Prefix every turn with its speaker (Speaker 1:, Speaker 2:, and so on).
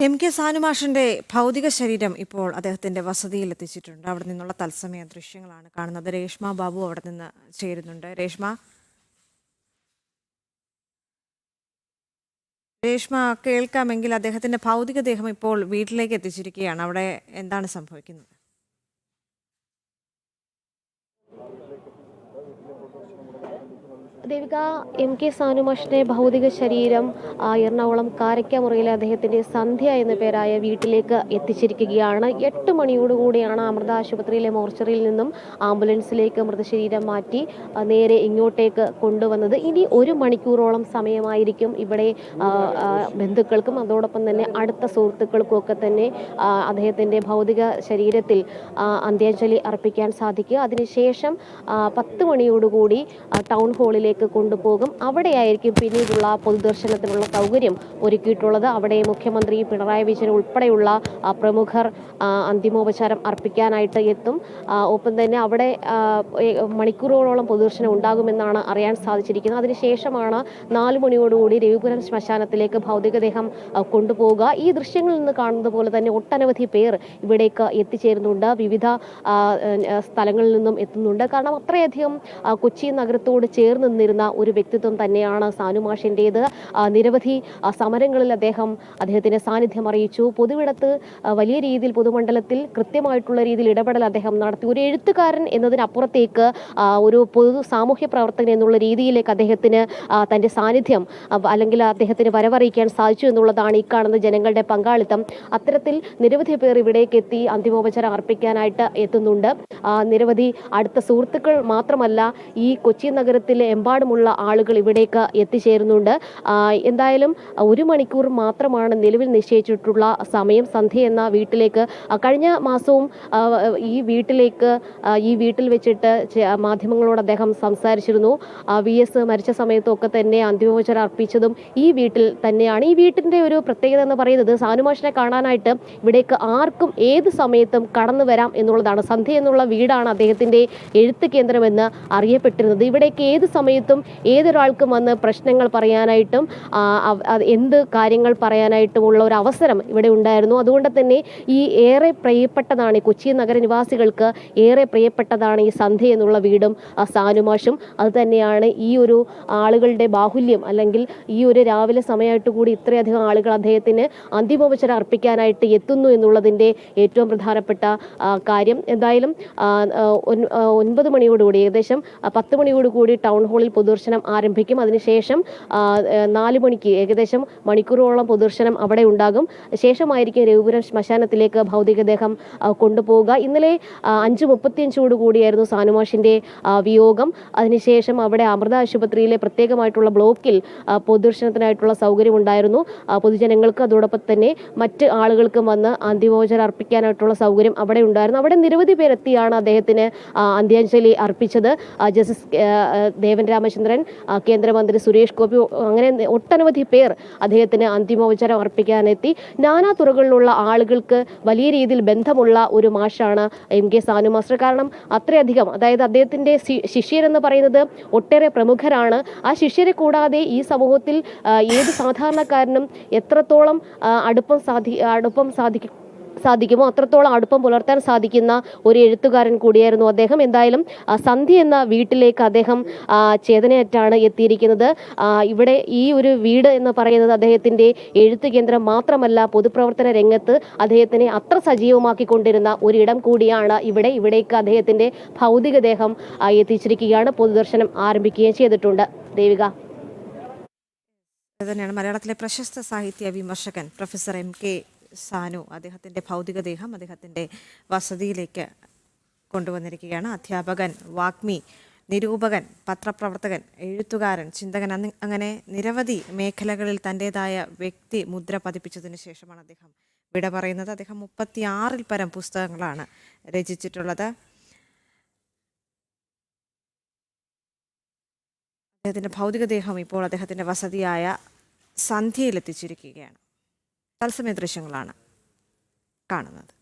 Speaker 1: M K സാനുമാഷിന്റെ ഭൗതിക ശരീരം ഇപ്പോൾ അദ്ദേഹത്തിന്റെ വസതിയിൽ എത്തിച്ചിട്ടുണ്ട് അവിടെ നിന്നുള്ള തത്സമയ ദൃശ്യങ്ങളാണ് കാണുന്നത്. രേഷ്മ ബാബു അവിടെ നിന്ന് ചേരുന്നുണ്ട്. രേഷ്മ? രേഷ്മ കേൾക്കാമെങ്കിൽ അദ്ദേഹത്തിന്റെ ഭൗതികദേഹം ഇപ്പോൾ വീട്ടിലേക്ക് എത്തിച്ചിരിക്കുകയാണ്. അവിടെ എന്താണ് സംഭവിക്കുന്നത്?
Speaker 2: ദേവിക എം കെ സാനുമാഷിന്റെ ഭൗതിക ശരീരം എറണാകുളം കാരയ്ക്കമുറിയിലെ അദ്ദേഹത്തിന്റെ സന്ധ്യ എന്ന പേരായ വീട്ടിലേക്ക് എത്തിച്ചിരിക്കുകയാണ്. എട്ട് മണിയോടുകൂടിയാണ് അമൃത ആശുപത്രിയിലെ മോർച്ചറിയിൽ നിന്നും ആംബുലൻസിലേക്ക് മൃതശരീരം മാറ്റി നേരെ ഇങ്ങോട്ടേക്ക് കൊണ്ടുവന്നത്. ഇനി ഒരു മണിക്കൂറോളം സമയമായിരിക്കും ഇവിടെ ബന്ധുക്കൾക്കും അതോടൊപ്പം തന്നെ അടുത്ത സുഹൃത്തുക്കൾക്കും ഒക്കെ തന്നെ അദ്ദേഹത്തിന്റെ ഭൗതിക ശരീരത്തിൽ അന്ത്യാഞ്ജലി അർപ്പിക്കാൻ സാധിക്കുക. അതിനുശേഷം പത്ത് മണിയോടുകൂടി ടൗൺ ഹാളിലേക്ക് കൊണ്ടുപോകും. അവിടെയായിരിക്കും പിന്നീടുള്ള പൊതുദർശനത്തിനുള്ള സൗകര്യം ഒരുക്കിയിട്ടുള്ളത്. അവിടെ മുഖ്യമന്ത്രി പിണറായി വിജയൻ ഉൾപ്പെടെയുള്ള പ്രമുഖർ അന്തിമോപചാരം അർപ്പിക്കാനായിട്ട് എത്തും. ഒപ്പം തന്നെ അവിടെ മണിക്കൂറുകളോളം പൊതുദർശനം ഉണ്ടാകുമെന്നാണ് അറിയാൻ സാധിച്ചിരിക്കുന്നത്. അതിനുശേഷമാണ് നാല് മണിയോടുകൂടി രവിപുരം ശ്മശാനത്തിലേക്ക് ഭൗതികദേഹം കൊണ്ടുപോകുക ഈ ദൃശ്യങ്ങളിൽ നിന്ന് കാണുന്നത് പോലെ തന്നെ ഒട്ടനവധി പേർ ഇവിടേക്ക് എത്തിച്ചേരുന്നുണ്ട്. വിവിധ സ്ഥലങ്ങളിൽ നിന്നും എത്തുന്നുണ്ട്. കാരണം അത്രയധികം കൊച്ചി നഗരത്തോട് ചേർന്ന് നിന്നിരുന്ന ഒരു വ്യക്തിത്വം തന്നെയാണ് സാനുമാഷിന്റേത് നിരവധി സമരങ്ങളിൽ അദ്ദേഹം അദ്ദേഹത്തിന്റെ സാന്നിധ്യം അറിയിച്ചു. പൊതുവിടത്ത് വലിയ രീതിയിൽ പൊതുമണ്ഡലത്തിൽ കൃത്യമായിട്ടുള്ള രീതിയിൽ ഇടപെടൽ അദ്ദേഹം നടത്തി. ഒരു എഴുത്തുകാരൻ എന്നതിനപ്പുറത്തേക്ക് ഒരു പൊതു സാമൂഹ്യ പ്രവർത്തകൻ എന്നുള്ള രീതിയിലേക്ക് അദ്ദേഹത്തിന് തന്റെ സാന്നിധ്യം അല്ലെങ്കിൽ അദ്ദേഹത്തിന് വരവറിയിക്കാൻ സാധിച്ചു എന്നുള്ളതാണ് ഈ കാണുന്ന ജനങ്ങളുടെ പങ്കാളിത്തം. അത്തരത്തിൽ നിരവധി പേർ ഇവിടേക്ക് എത്തി അന്തിമോപചാരം അർപ്പിക്കാനായിട്ട് എത്തുന്നുണ്ട്. നിരവധി അടുത്ത സുഹൃത്തുക്കൾ മാത്രമല്ല ഈ കൊച്ചി നഗരത്തിലെ എമ്പാടുമുള്ള ആളുകൾ ഇവിടേക്ക് എത്തിച്ചേരുന്നുണ്ട്. എന്തായാലും ഒരു മണിക്കൂർ മാത്രമാണ് നിലവിൽ നിശ്ചയിച്ചിട്ടുള്ള സമയം. സന്ധ്യ എന്ന വീട്ടിലേക്ക് കഴിഞ്ഞ മാസവും ഈ വീട്ടിലേക്ക് ഈ വീട്ടിൽ വെച്ചിട്ട് മാധ്യമങ്ങളോട് അദ്ദേഹം സംസാരിച്ചിരുന്നു. വി എസ് മരിച്ച സമയത്തൊക്കെ തന്നെ അന്തിമോപചാരം അർപ്പിച്ചതും ഈ വീട്ടിൽ തന്നെയാണ്. ഈ വീട്ടിന്റെ ഒരു പ്രത്യേകത എന്ന് പറയുന്നത് സാനുമാഷിനെ കാണാനായിട്ട് ഇവിടേക്ക് ആർക്കും ഏത് സമയത്തും കടന്നു വരാം എന്നുള്ളതാണ്. സന്ധ്യ എന്നുള്ള വീടാണ് അദ്ദേഹത്തിന്റെ എഴുത്ത് കേന്ദ്രമെന്ന് അറിയപ്പെട്ടിരുന്നത്. ഇവിടേക്ക് ഏത് സമയത്തും ഏതൊരാൾക്കും വന്ന് പ്രശ്നങ്ങൾ പറയാനായിട്ടും എന്ത് കാര്യങ്ങൾ പറയാനായിട്ടും ഉള്ള ഒരു അവസരം ഇവിടെ ഉണ്ടായിരുന്നു. അതുകൊണ്ട് തന്നെ ഈ ഏറെ പ്രിയപ്പെട്ടതാണ് ഈ കൊച്ചി നഗരനിവാസികൾക്ക് ഏറെ പ്രിയപ്പെട്ടതാണ് ഈ സന്ധ്യ എന്നുള്ള വീടും സാനുമാഷും. അതുതന്നെയാണ് ഈ ഒരു ആളുകളുടെ ബാഹുല്യം അല്ലെങ്കിൽ ഈ ഒരു രാവിലെ സമയമായിട്ട് കൂടി ഇത്രയധികം ആളുകൾ അദ്ദേഹത്തിന് അന്തിമോപചാരം അർപ്പിക്കാനായിട്ട് എത്തുന്നു എന്നുള്ളതിന്റെ ഏറ്റവും പ്രധാനപ്പെട്ട കാര്യം. എന്തായാലും ഒൻപത് മണിയോടുകൂടി ഏകദേശം പത്ത് മണിയോടുകൂടി ടൗൺ ഹാളിൽ പൊതുദർശനം ആരംഭിക്കും. അതിനുശേഷം നാല് മണിക്ക് ഏകദേശം മണിക്കൂറോളം പൊതുദർശനം അവിടെ ഉണ്ടാകും. ശേഷമായിരിക്കും രഘുപുരം ശ്മശാനത്തിലേക്ക് ഭൗതികദേഹം കൊണ്ടുപോവുക. ഇന്നലെ അഞ്ച് മുപ്പത്തിയഞ്ചോട് കൂടിയായിരുന്നു സാനുമാഷിന്റെ ആ, വിയോഗം. അതിനുശേഷം അവിടെ അമൃത ആശുപത്രിയിലെ പ്രത്യേകമായിട്ടുള്ള ബ്ലോക്കിൽ പൊതുദർശനത്തിനായിട്ടുള്ള സൗകര്യം ഉണ്ടായിരുന്നു പൊതുജനങ്ങൾക്ക് അതോടൊപ്പം തന്നെ മറ്റ് ആളുകൾക്കും വന്ന് അന്തിമോചനം അർപ്പിക്കാനായിട്ടുള്ള സൗകര്യം അവിടെ ഉണ്ടായിരുന്നു. അവിടെ നിരവധി പേരെത്തിയാണ് അദ്ദേഹത്തിന് അന്ത്യാഞ്ജലി അർപ്പിച്ചത്. ജസ്റ്റിസ് ദേവൻ രാമചന്ദ്രൻ കേന്ദ്രമന്ത്രി സുരേഷ് ഗോപി അങ്ങനെ ഒട്ടനവധി പേർ അദ്ദേഹത്തിന് അന്തിമോപചാരം അർപ്പിക്കാനെത്തി. നാനാ തുറകളിലുള്ള ആളുകൾക്ക് വലിയ രീതിയിൽ ബന്ധമുള്ള ഒരു മാഷാണ് എം കെ സാനു മാസ്റ്റർ. കാരണം അത്രയധികം അതായത് അദ്ദേഹത്തിന്റെ ശിഷ്യരെന്ന് പറയുന്നത് ഒട്ടേറെ പ്രമുഖരാണ്. ആ ശിഷ്യരെ കൂടാതെ ഈ സമൂഹത്തിൽ ഏത് സാധാരണക്കാരനും എത്രത്തോളം അടുപ്പം സാധി അടുപ്പം സാധിക്കും സാധിക്കുമോ? അത്രത്തോളം അടുപ്പം പുലർത്താൻ സാധിക്കുന്ന ഒരു എഴുത്തുകാരൻ കൂടിയായിരുന്നു അദ്ദേഹം. എന്തായാലും സന്ധി എന്ന വീട്ടിലേക്ക് അദ്ദേഹം ചേതനയറ്റാണ് എത്തിയിരിക്കുന്നത്. ഇവിടെ ഈ ഒരു വീട് എന്ന് പറയുന്നത് അദ്ദേഹത്തിന്റെ എഴുത്ത് കേന്ദ്രം മാത്രമല്ല പൊതുപ്രവർത്തന രംഗത്ത് അദ്ദേഹത്തിനെ അത്ര സജീവമാക്കിക്കൊണ്ടിരുന്ന ഒരിടം കൂടിയാണ് ഇവിടെ. ഇവിടേക്ക് അദ്ദേഹത്തിന്റെ ഭൗതികദേഹം എത്തിച്ചിരിക്കുകയാണ്. പൊതുദർശനം ആരംഭിക്കുകയും ചെയ്തിട്ടുണ്ട്. ദേവിക.
Speaker 1: തന്നെയാണ് മലയാളത്തിലെ പ്രശസ്ത സാഹിത്യ വിമർശകൻ പ്രൊഫസർ എം കെ സാനു അദ്ദേഹത്തിന്റെ ഭൗതികദേഹം അദ്ദേഹത്തിന്റെ വസതിയിലേക്ക് കൊണ്ടുവന്നിരിക്കുകയാണ്. അധ്യാപകൻ വാഗ്മി നിരൂപകൻ പത്രപ്രവർത്തകൻ എഴുത്തുകാരൻ ചിന്തകൻ അങ്ങനെ നിരവധി മേഖലകളിൽ തന്റെതായ വ്യക്തി മുദ്ര പതിപ്പിച്ചതിന് ശേഷമാണ് അദ്ദേഹം വിട പറയുന്നത്. അദ്ദേഹം മുപ്പത്തിയാറിൽ പരം പുസ്തകങ്ങളാണ് രചിച്ചിട്ടുള്ളത്. അദ്ദേഹത്തിന്റെ ഭൗതികദേഹം ഇപ്പോൾ അദ്ദേഹത്തിന്റെ വസതിയായ സന്ധ്യയിൽ എത്തിച്ചിരിക്കുകയാണ് തത്സമയ ദൃശ്യങ്ങളാണ് കാണുന്നത്.